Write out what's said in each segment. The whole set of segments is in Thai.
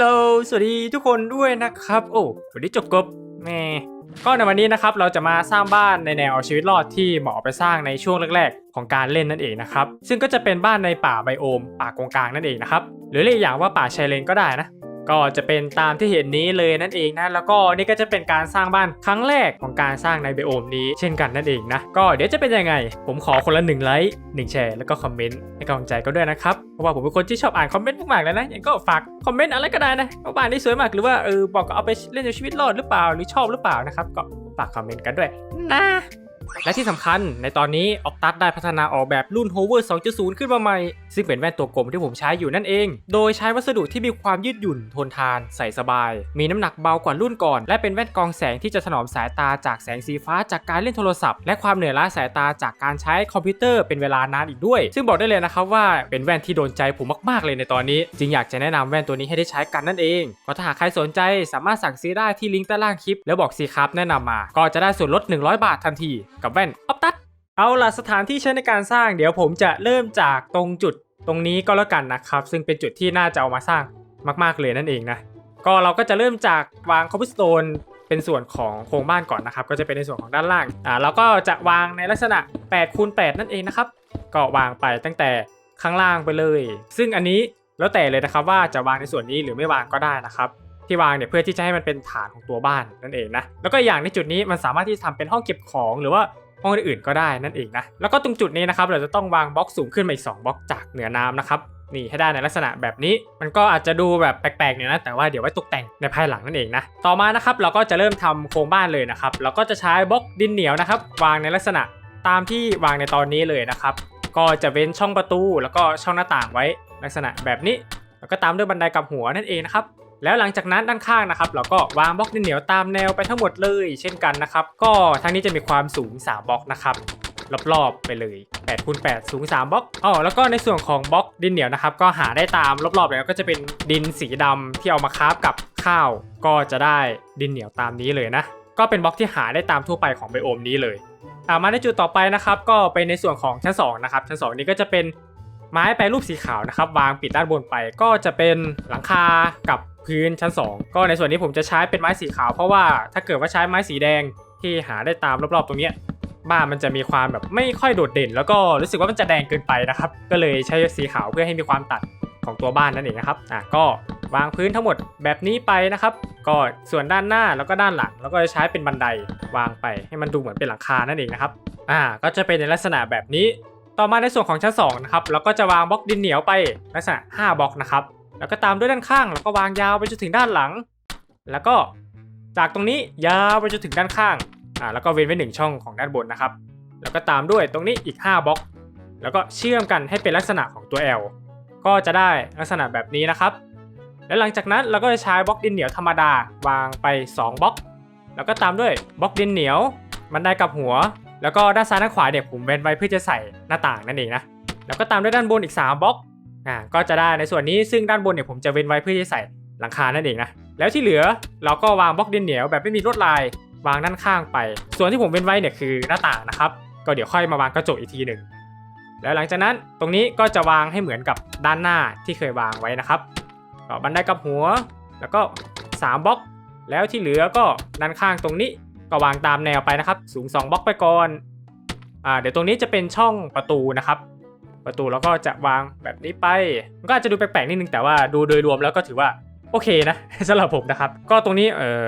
ลโหลสวัสดีทุกคนด้วยนะครับ โอ้สวัสดีจบกบแม่ก็ในวันนี้นะครับเราจะมาสร้างบ้านในแนวเอาชีวิตรอดที่เหมาะเอไปสร้างในช่วงแรกๆ ของการเล่นนั่นเองนะครับ ซึ่งก็จะเป็นบ้านในป่าไบโอมป่ากงกลางนั่นเองนะครับ หรือเรียกอีกอย่างว่าป่าชายเลนก็ได้นะ ก็จะเป็นตามที่เห็นนี้เลยนั่นเองนะแล้วก็นี่ก็จะเป็นการสร้างบ้านครั้งแรกของการสร้างในไบโอมนี้เช่นกันนั่นเองนะก็เดี๋ยวจะเป็นยังไง ผมขอคนละหนึ่งไลค์หนึ่งแชร์แล้วก็คอมเมนต์ให้กำลังใจก็ด้วยนะครับเพราะว่าผมเป็นคนที่ชอบอ่านคอมเมนต์มากๆเลยนะยังก็ฝากคอมเมนต์อะไรก็ได้นะว่าบ้านนี้สวยมากหรือว่าเออบอกก็เอาไปเล่นในชีวิตรอดหรือเปล่าหรือชอบหรือเปล่านะครับก็ฝากคอมเมนต์กันด้วยนะ และที่สำคัญในตอนนี้ออกตัดได้พัฒนาออกแบบรุ่น Hover 2.0 ขึ้นมาใหม่ ซึ่งเป็นแว่นตัวกลมที่ผมใช้อยู่นั่นเอง โดยใช้วัสดุที่มีความยืดหยุ่นทนทาน ใส่สบาย มีน้ำหนักเบากว่ารุ่นก่อน และเป็นแว่นกองแสงที่จะถนอมสายตาจากแสงสีฟ้าจากการเล่นโทรศัพท์ และความเหนื่อยล้าสายตาจากการใช้คอมพิวเตอร์เป็นเวลานานอีกด้วย ซึ่งบอกได้เลยนะครับว่าเป็นแว่นที่โดนใจผมมากๆเลยในตอนนี้ จึงอยากจะแนะนำแว่นตัวนี้ให้ได้ใช้กันนั่นเองก็ถ้าหากใครสนใจสามารถสั่งซื้อได้ที่ลิงก์ใต้ล่างคลิป แล้วบอกซีครับแนะนำมา ก็จะได้ส่วนลด 100 บาททันทีกับแว่นออฟตัดเอาล่ะสถานที่ใช้ในการสร้าง เดี๋ยวผมจะเริ่มจากตรงจุดตรงนี้ก็แล้วกันนะครับ ซึ่งเป็นจุดที่น่าจะเอามาสร้างมาก ๆเลยนั่นเองนะก็เราก็จะเริ่มจากวางคอมพิสโตนเป็นส่วนของโครงบ้านก่อนนะครับ ก็จะเป็นในส่วนของด้านล่างอ่าเราก็จะวางในลักษณะ8คูณ8นั่นเองนะครับ ก็วางไปตั้งแต่ข้างล่างไปเลย ซึ่งอันนี้แล้วแต่เลยนะครับว่าจะวางในส่วนนี้หรือไม่วางก็ได้นะครับ ที่วางเนี่ยเพื่อที่จะให้มันเป็นฐานของตัวบ้านนั่นเองนะแล้วก็อย่างในจุดนี้มันสามารถที่จะทำเป็นห้องเก็บของหรือว่าห้องอื่นๆก็ได้นั่นเองนะแล้วก็ตรงจุดนี้นะครับเราจะต้องวางบล็อกสูงขึ้นมาอีก2บล็อกจากเหนือน้ำนะครับนี่ให้ได้ในลักษณะแบบนี้มันก็อาจจะดูแบบแปลกๆเนี่ยนะแต่ว่าเดี๋ยวไว้ตกแต่งในภายหลังนั่นเองนะต่อมานะครับเราก็จะเริ่มทำโครงบ้านเลยนะครับเราก็จะใช้บล็อกดินเหนียวนะครับวางในลักษณะตามที่วางในตอนนี้เลยนะครับก็จะเว้นช่องประตูแล้วก็ช่องหน้าต่างไว้ลักษณะแบบนี้ แล้วก็ตามด้วยบันไดกับหัวนั่นเองนะครับ แล้วหลังจากนั้นด้านข้างนะครับเราก็วางบล็อกดินเหนียวตามแนวไปทั้งหมดเลย เช่นกันนะครับ ก็ทางนี้จะมีความสูง 3บล็อกนะครับรอบๆไปเลย8คูณ8สูง3บล็อกอ๋อแล้วก็ในส่วนของบล็อกดินเหนียวนะครับ ก็หาได้ตามรอบๆเลยก็จะเป็นดินสีดำที่เอามาคาฟกับข้าว ก็จะได้ดินเหนียวตามนี้เลยนะ ก็เป็นบล็อกที่หาได้ตามทั่วไปของไบโอมนี้เลยอ่ามาในจุดต่อไปนะครับ ก็เป็นในส่วนของชั้นสองนะครับชั้นสองนี้ก็จะเป็นไม้แปรรูปสีขาวนะครับ วางปิดด้านบนไปก็จะเป็นหลังคากับ พื้นชั้น 2 ก็ในส่วนนี้ผมจะใช้เป็นไม้สีขาวเพราะว่าถ้าเกิดว่าใช้ไม้สีแดงที่หาได้ตามรอบๆ ตรงเนี้ยบ้านมันจะมีความแบบไม่ค่อยโดดเด่น แล้วก็รู้สึกว่ามันจะแดงเกินไปนะครับ ก็เลยใช้สีขาวเพื่อให้มีความตัดของตัวบ้านนั่นเองนะครับอะก็วางพื้นทั้งหมดแบบนี้ไปนะครับ ก็ส่วนด้านหน้าแล้วก็ด้านหลัง แล้วก็จะใช้เป็นบันไดวางไปให้มันดูเหมือนเป็นหลังคานั่นเองนะครับอ่าก็จะเป็นในลักษณะแบบนี้ ต่อมาในส่วนของชั้น2นะครับเราก็จะวางบล็อกดินเหนียวไปลักษณะ 5บล็อกนะครับ แล้วก็ตามด้วยด้านข้าง แล้วก็วางยาวไปจนถึงด้านหลัง แล้วก็จากตรงนี้ยาวไปจนถึงด้านข้างอ่าแล้วก็เว้นไว้หนึ่งช่องของด้านบนนะครับ แล้วก็ตามด้วยตรงนี้อีก 5บล็อก แล้วก็เชื่อมกันให้เป็นลักษณะของตัว L ก็จะได้ลักษณะแบบนี้นะครับ แล้วหลังจากนั้นเราก็จะใช้บล็อกดินเหนียวธรรมดาวางไป 2บล็อก แล้วก็ตามด้วยบล็อกดินเหนียวบันได้กับหัว แล้วก็ด้านซ้ายด้านขวาเนี่ยผมเว้นไว้เพื่อจะใส่หน้าต่างนั่นเองนะ แล้วก็ตามด้วยด้านบนอีก 3บล็อก อ่าก็จะได้ในส่วนนี้ซึ่งด้านบนเนี่ยผมจะเว้นไว้เพื่อจะใส่หลังคานั่นเองนะแล้วที่เหลือเราก็วางบล็อกดินเหนียวแบบไม่มีลวดลายวางด้านข้างไป ส่วนที่ผมเว้นไว้เนี่ยคือหน้าต่างนะครับก็เดี๋ยวค่อยมาวางกระจกอีกทีหนึ่งแล้วหลังจากนั้นตรงนี้ก็จะวางให้เหมือนกับด้านหน้าที่เคยวางไว้นะครับก็บันไดกับหัว แล้วก็3บล็อก แล้วที่เหลือก็ด้านข้างตรงนี้ก็วางตามแนวไปนะครับ สูง 2บล็อกไปก่อนอ่าเดี๋ยวตรงนี้จะเป็นช่องประตูนะครับ ประตูแล้วก็จะวางแบบนี้ไป มันก็อาจจะดูแปลกๆนิดนึงแต่ว่าดูโดยรวมแล้วก็ถือว่าโอเคนะสำหรับผมนะครับ ก็ตรงนี้เออ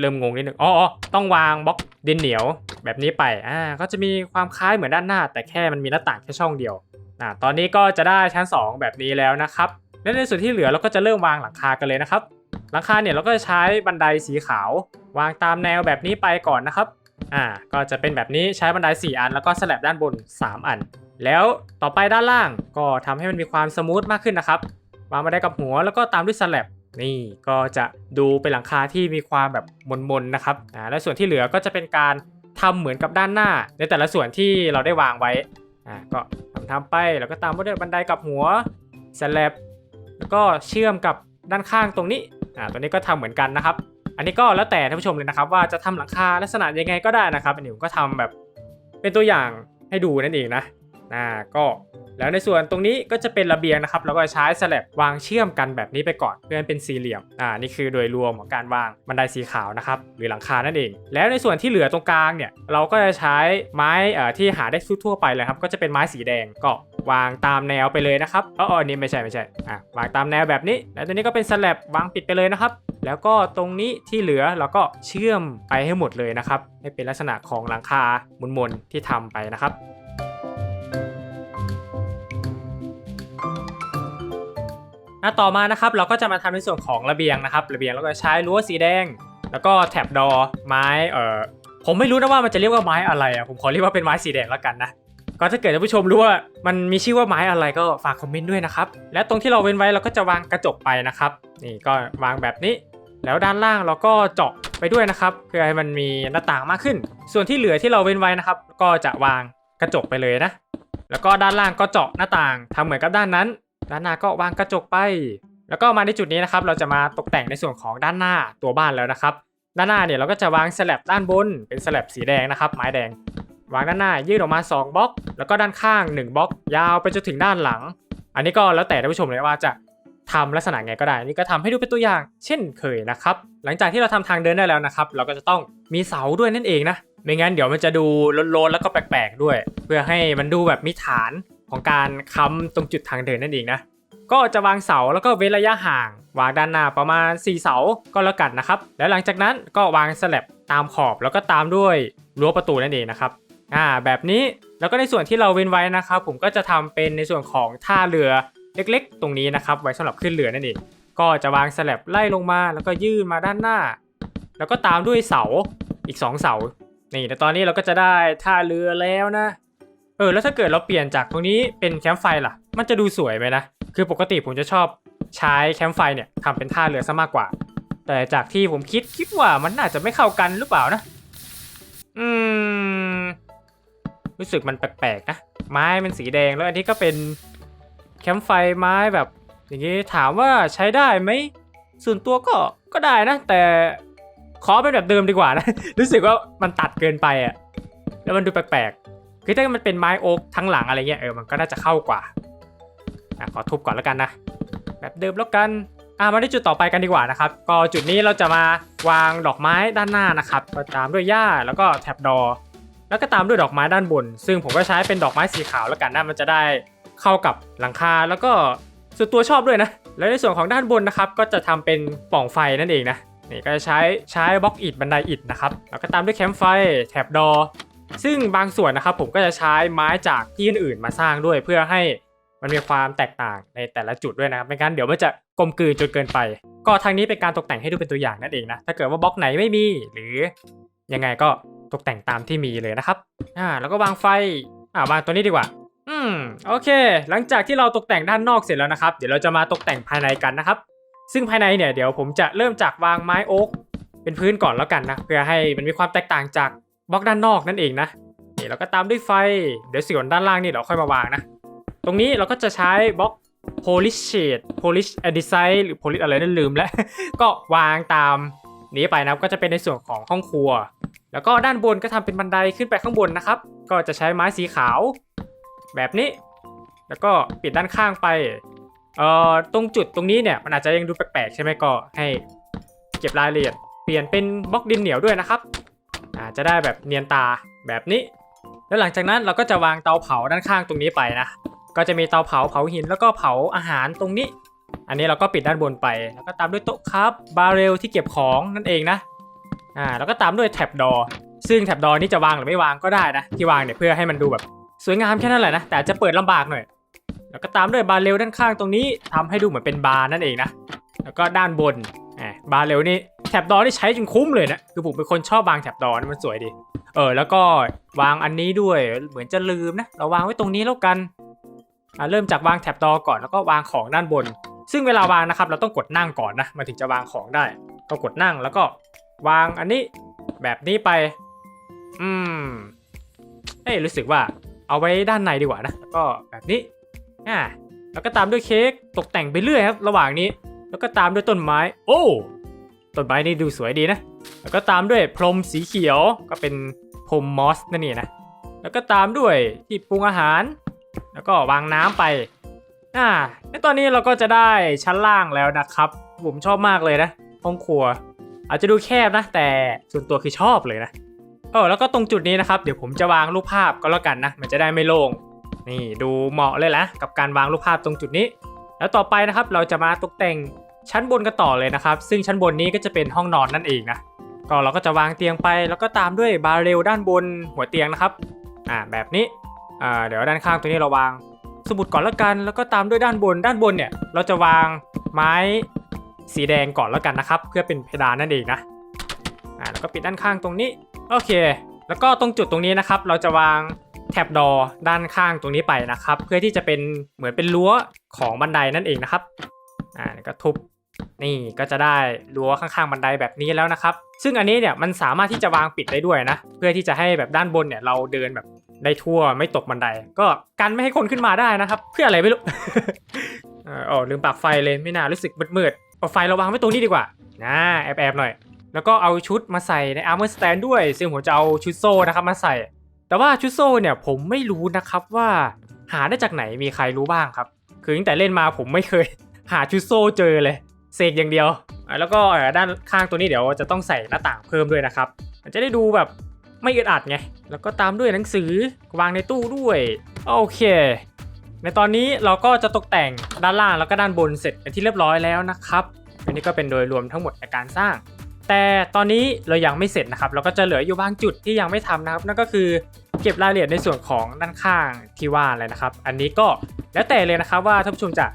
เริ่มงงนิดนึงอ๋ออ๋อต้องวางบล็อกดินเหนียวแบบนี้ไปอ่าก็จะมีความคล้ายเหมือนด้านหน้า แต่แค่มันมีหน้าต่างแค่ช่องเดียวอ่าตอนนี้ก็จะได้ชั้น 2 แบบนี้แล้วนะครับและในส่วนที่เหลือเราก็จะเริ่มวางหลังคากันเลยนะครับ หลังคาเนี่ยเราก็จะใช้บันไดสีขาว วางตามแนวแบบนี้ไปก่อนนะครับอ่าก็จะเป็นแบบนี้ใช้บันได4อันแล้วก็สลับด้านบน 3 อัน แล้วต่อไปด้านล่างก็ทำให้มันมีความสมูทมากขึ้นนะครับวางบันได้กับหัวแล้วก็ตามด้วยสลับนี่ก็จะดูเป็นหลังคาที่มีความแบบมนๆนะครับอ่าและส่วนที่เหลือก็จะเป็นการทำเหมือนกับด้านหน้า ในแต่ละส่วนที่เราได้วางไว้อ่าก็ทำทำไปแล้วก็ตามด้วยบันไดกับหัวสลับแล้วก็เชื่อมกับด้านข้างตรงนี้อ่าตัวนี้ก็ทำเหมือนกันนะครับ อันนี้ก็แล้วแต่ท่านผู้ชมเลยนะครับ ว่าจะทำหลังคาลักษณะยังไงก็ได้นะครับอันนี้ผมก็ทำแบบเป็นตัวอย่างให้ดูนั่นเองนะ อ่าก็แล้วในส่วนตรงนี้ก็จะเป็นระเบียงนะครับ แล้วก็ใช้สลับวางเชื่อมกันแบบนี้ไปก่อนเพื่อให้เป็นสี่เหลี่ยมอ่านี่คือโดยรวมของการวางบันไดสีขาวนะครับหรือหลังคานั่นเอง แล้วในส่วนที่เหลือตรงกลางเนี่ยเราก็จะใช้ไม้เอ่อที่หาได้ทั่วไปเลยครับก็จะเป็นไม้สีแดงก็วางตามแนวไปเลยนะครับอ๋ออันนี้ไม่ใช่ไม่ใช่อะวางตามแนวแบบนี้ แล้วตัวนี้ก็เป็นสแลับวางปิดไปเลยนะครับ แล้วก็ตรงนี้ที่เหลือเราก็เชื่อมไปให้หมดเลยนะครับให้เป็นลักษณะของหลังคามุนๆที่ทำไปนะครับ อะต่อมานะครับเราก็จะมาทำในส่วนของระเบียงนะครับระเบียงเราก็ใช้รั้วสีแดง แล้วก็แถบดอไม้เอ่อผมไม่รู้นะว่ามันจะเรียกว่าไม้อะไรอะผมขอเรียกว่าเป็นไม้สีแดงแล้วกันนะก็ถ้าเกิดท่านผู้ชมรู้ว่ามันมีชื่อว่าไม้อะไรก็ฝากคอมเมนต์ด้วยนะครับและตรงที่เราเว้นไว้เราก็จะวางกระจกไปนะครับนี่ก็วางแบบนี้ แล้วด้านล่างเราก็เจาะไปด้วยนะครับเพื่อให้มันมีหน้าต่างมากขึ้น ส่วนที่เหลือที่เราเว้นไว้นะครับ ก็จะวางกระจกไปเลยนะ แล้วก็ด้านล่างก็เจาะหน้าต่างทำเหมือนกับด้านนั้น ด้านหน้าก็วางกระจกไป แล้วก็มาในจุดนี้นะครับ เราจะมาตกแต่งในส่วนของด้านหน้าตัวบ้านแล้วนะครับ ด้านหน้าเนี่ยเราก็จะวางสลับด้านบน เป็นสลับสีแดงนะครับ ไม้แดง วางด้านหน้ายืดออกมา2บล็อก แล้วก็ด้านข้าง1บล็อก ยาวไปจนถึงด้านหลัง อันนี้ก็แล้วแต่ท่านผู้ชมเลยว่าจะทำลักษณะไงก็ได้ นี่ก็ทำให้ดูเป็นตัวอย่าง เช่นเคยนะครับ หลังจากที่เราทำทางเดินได้แล้วนะครับ เราก็จะต้องมีเสาด้วยนั่นเองนะ ไม่งั้นเดี๋ยวมันจะดูโลนๆแล้วก็แปลกๆด้วย เพื่อให้มันดูแบบมีฐาน ของการค้ำตรงจุดทางเดินนั่นเองนะก็จะวางเสาแล้วก็เว้นระยะห่าง วางด้านหน้าประมาณ 4 เสาก็แล้วกันนะครับ แล้วหลังจากนั้นก็วางสลับตามขอบแล้วก็ตามด้วยรั้วประตูนั่นเองนะครับอ่าแบบนี้แล้วก็ในส่วนที่เราเว้นไว้นะครับผมก็จะทำเป็นในส่วนของท่าเรือเล็กๆ ตรงนี้นะครับ ไว้สำหรับขึ้นเรือนั่นเองก็จะวางสลับไล่ลงมาแล้วก็ยื่นมาด้านหน้า แล้วก็ตามด้วยเสาอีก 2 เสานี่แต่ตอนนี้เราก็จะได้ท่าเรือแล้วนะ เออแล้วถ้าเกิดเราเปลี่ยนจากตรงนี้เป็นแคมป์ไฟล่ะ มันจะดูสวยไหมนะ คือปกติผมจะชอบใช้แคมป์ไฟเนี่ยทำเป็นท่าเรือซะมากกว่า แต่จากที่ผมคิดคิดว่ามันน่าจะไม่เข้ากันหรือเปล่านะ อืม รู้สึกมันแปลกๆนะ ไม้มันสีแดงแล้วอันนี้ก็เป็นแคมป์ไฟไม้แบบ อย่างนี้ถามว่าใช้ได้ไหมส่วนตัวก็ก็ได้นะ แต่ขอเป็นแบบเดิมดีกว่านะ รู้สึกว่ามันตัดเกินไปอะแล้วมันดูแปลกๆ คือถ้ามันเป็นไม้โอ๊กทั้งหลังอะไรเงี้ยเออมันก็น่าจะเข้ากว่าอะขอทุบก่อนแล้วกันนะแบบเดิมแล้วกันอะมาที่จุดต่อไปกันดีกว่านะครับก็จุดนี้เราจะมาวางดอกไม้ด้านหน้านะครับตามด้วยหญ้าแล้วก็แท็บดอ แล้วก็ตามด้วยดอกไม้ด้านบน ซึ่งผมก็ใช้เป็นดอกไม้สีขาวแล้วกันนะมันจะได้เข้ากับหลังคาแล้วก็ส่วนตัวชอบด้วยนะ แล้วในส่วนของด้านบนนะครับก็จะทำเป็นป่องไฟนั่นเองนะนี่ก็จะใช้ใช้บล็อกอิฐบันไดอิฐนะครับแล้วก็ตามด้วยแคมป์ไฟแท็บดอ ซึ่งบางส่วนนะครับผมก็จะใช้ไม้จากที่อื่นๆมาสร้างด้วย เพื่อให้มันมีความแตกต่างในแต่ละจุดด้วยนะครับไม่งั้นเดี๋ยวมันจะกลมกลืนจนเกินไป ก็ทางนี้เป็นการตกแต่งให้ดูเป็นตัวอย่างนั่นเองนะถ้าเกิดว่าบล็อกไหนไม่มีหรือยังไงก็ตกแต่งตามที่มีเลยนะครับอ่าแล้วก็วางไฟอ่าวางตัวนี้ดีกว่า อืมโอเค หลังจากที่เราตกแต่งด้านนอกเสร็จแล้วนะครับ เดี๋ยวเราจะมาตกแต่งภายในกันนะครับ ซึ่งภายในเนี่ยเดี๋ยวผมจะเริ่มจากวางไม้โอ๊กเป็นพื้นก่อนแล้วกันนะเพื่อให้มันมีความแตกต่างจาก บล็อกด้านนอกนั่นเองนะนี่เราก็ตามด้วยไฟ เดี๋ยวส่วนด้านล่างนี่เราค่อยมาวางนะ ตรงนี้เราก็จะใช้บล็อก polish shade polish design หรือ polish อะไรนั่นลืมแล้ว ก็วางตามนี้ไปนะก็จะเป็นในส่วนของห้องครัว แล้วก็ด้านบนก็ทำเป็นบันไดขึ้นไปข้างบนนะครับ ก็จะใช้ไม้สีขาว แบบนี้ แล้วก็ปิดด้านข้างไปเอ่อตรงจุดตรงนี้เนี่ยมันอาจจะยังดูแปลกๆใช่ไหมก็ให้เก็บรายละเอียด เปลี่ยนเป็นบล็อกดินเหนียวด้วยนะครับ อาจะได้แบบเนียนตาแบบนี้ แล้วหลังจากนั้นเราก็จะวางเตาเผาด้านข้างตรงนี้ไปนะ ก็จะมีเตาเผาเผาหินแล้วก็เผาอาหารตรงนี้ อันนี้เราก็ปิดด้านบนไป แล้วก็ตามด้วยโต๊ะครับบาร์เรลที่เก็บของนั่นเองนะ อ่าแล้วก็ตามด้วยแท็บดอซึ่งแท็บดอนี่จะวางหรือไม่วางก็ได้นะ ที่วางเนี่ยเพื่อให้มันดูแบบสวยงามแค่นั้นแหละนะ แต่จะเปิดลำบากหน่อย แล้วก็ตามด้วยบาร์เรลด้านข้างตรงนี้ทำให้ดูเหมือนเป็นบาร์นั่นเองนะ แล้วก็ด้านบนแหมบาเรลนี่ แท็บดอนี่ใช้จนคุ้มเลยนะคือผมเป็นคนชอบวางแท็บดอนมันสวยดี เออ แล้วก็วางอันนี้ด้วยเหมือนจะลืมนะ เราวางไว้ตรงนี้แล้วกันอ่าเริ่มจากวางแท็บดอก่อนแล้วก็วางของด้านบน ซึ่งเวลาวางนะครับ เราต้องกดนั่งก่อนนะมันถึงจะวางของได้ต้องกดนั่งแล้วก็วางอันนี้แบบนี้ไป อืมเอ้รู้สึกว่าเอาไว้ด้านในดีกว่านะแล้วก็แบบนี้อ่าแล้วก็ตามด้วยเค้กตกแต่งไปเรื่อยครับ ระหว่างนี้ แล้วก็ตามด้วยต้นไม้ โอ้ ต้นไม้นี่ดูสวยดีนะ แล้วก็ตามด้วยพรมสีเขียวก็เป็นพรมมอสนั่นเองนะ แล้วก็ตามด้วยที่ปรุงอาหาร แล้วก็วางน้ำไปอ่าในตอนนี้เราก็จะได้ชั้นล่างแล้วนะครับ ผมชอบมากเลยนะ ห้องครัว อาจจะดูแคบนะ แต่ส่วนตัวคือชอบเลยนะเออแล้วก็ตรงจุดนี้นะครับเดี๋ยวผมจะวางรูปภาพก็แล้วกันนะ มันจะได้ไม่โล่งนี่ดูเหมาะเลยละกับการวางรูปภาพตรงจุดนี้ แล้วต่อไปนะครับเราจะมาตกแต่ง ชั้นบนกันต่อเลยนะครับ ซึ่งชั้นบนนี้ก็จะเป็นห้องนอนนั่นเองนะก็เราก็จะวางเตียงไปแล้วก็ตามด้วยบาร์เรลด้านบนหัวเตียงนะครับอ่าแบบนี้อ่าเดี๋ยวด้านข้างตัวนี้เราวางสมุดก่อนแล้วกัน แล้วก็ตามด้วยด้านบนด้านบนเนี่ย เราจะวางไม้สีแดงก่อนแล้วกันนะครับ เพื่อเป็นเพดานนั่นเองนะอ่าแล้วก็ปิดด้านข้างตรงนี้โอเค แล้วก็ตรงจุดตรงนี้นะครับ เราจะวางแท็บดอด้านข้างตรงนี้ไปนะครับ เพื่อที่จะเป็นเหมือนเป็นรั้วของบันไดนั่นเองนะครับอ่าแล้วก็ทุบ นี่ก็จะได้รั้วข้างๆบันไดแบบนี้แล้วนะครับ ซึ่งอันนี้เนี่ยมันสามารถที่จะวางปิดได้ด้วยนะ เพื่อที่จะให้แบบด้านบนเนี่ยเราเดินแบบได้ทั่วไม่ตกบันได ก็กันไม่ให้คนขึ้นมาได้นะครับ เพื่ออะไรไม่รู้อ๋อลืมปรับไฟเลยไม่น่ารู้สึกมืดๆเอาไฟเราวางไว้ตรงนี้ดีกว่านะแอบๆหน่อย แล้วก็เอาชุดมาใส่ใน armor stand ด้วย ซึ่งผมจะเอาชุดโซ่นะครับมาใส่ แต่ว่าชุดโซ่เนี่ยผมไม่รู้นะครับว่าหาได้จากไหนมีใครรู้บ้างครับ คือตั้งแต่เล่นมาผมไม่เคย หาชุดโซ่เจอเลย เสกอย่างเดียวอะแล้วก็ด้านข้างตัวนี้เดี๋ยวจะต้องใส่หน้าต่างเพิ่มด้วยนะครับมันจะได้ดูแบบไม่อึดอัดไง แล้วก็ตามด้วยหนังสือวางในตู้ด้วย โอเค ในตอนนี้เราก็จะตกแต่งด้านล่างแล้วก็ด้านบนเสร็จเป็นที่เรียบร้อยแล้วนะครับ อันนี้ก็เป็นโดยรวมทั้งหมดในการสร้าง แต่ตอนนี้เรายังไม่เสร็จนะครับ เราก็จะเหลืออยู่บางจุดที่ยังไม่ทำนะครับ นั่นก็คือเก็บรายละเอียดในส่วนของด้านข้างที่ว่าเลยนะครับ อันนี้ก็แล้วแต่เลยนะครับว่าท่านผู้ชมจะ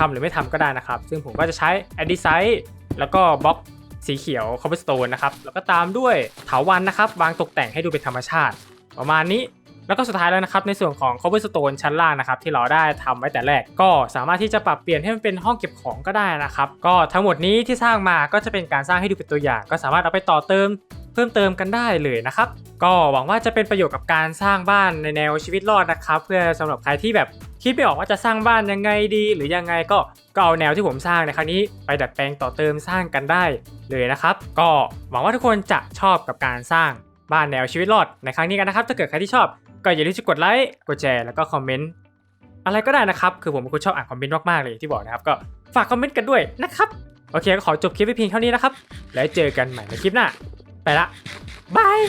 ทำหรือไม่ทำก็ได้นะครับ ซึ่งผมก็จะใช้ a d d i s i z e แล้วก็บล็อกสีเขียว cobblestone นะครับ แล้วก็ตามด้วยเถาวันนะครับ วางตกแต่งให้ดูเป็นธรรมชาติ ประมาณนี้แล้วก็สุดท้ายแล้วนะครับในส่วนของ cobblestone ชั้นล่างนะครับที่เราได้ทำไว้แต่แรก ก็สามารถที่จะปรับเปลี่ยนให้มันเป็นห้องเก็บของก็ได้นะครับ ก็ทั้งหมดนี้ที่สร้างมาก็จะเป็นการสร้างให้ดูเป็นตัวอย่าง ก็สามารถเอาไปต่อเติม พิ่มเติมกันได้เลยนะครับ ก็หวังว่าจะเป็นประโยชน์กับการสร้างบ้านในแนวชีวิตรอดนะครับ เพื่อสำหรับใครที่แบบคิดไม่ออกว่าจะสร้างบ้านยังไงดี หรือยังไงก็ก็เอาแนวที่ผมสร้างในครั้งนี้ไปดัดแปลงต่อเติมสร้างกันได้เลยนะครับ ก็หวังว่าทุกคนจะชอบกับการสร้างบ้านแนวชีวิตรอดในครั้งนี้กันนะครับ ถ้าเกิดใครที่ชอบก็อย่าลืมกดไลค์กดแชร์แล้วก็คอมเมนต์อะไรก็ได้นะครับ คือผมเป็นคนชอบอ่านคอมเมนต์มากๆเลยที่บอกนะครับ ก็ฝากคอมเมนต์กันด้วยนะครับ โอเคก็ขอจบคลิปไปเพียงเท่านี้นะครับ แล้วเจอกันใหม่ในคลิปหน้า ไปละบาย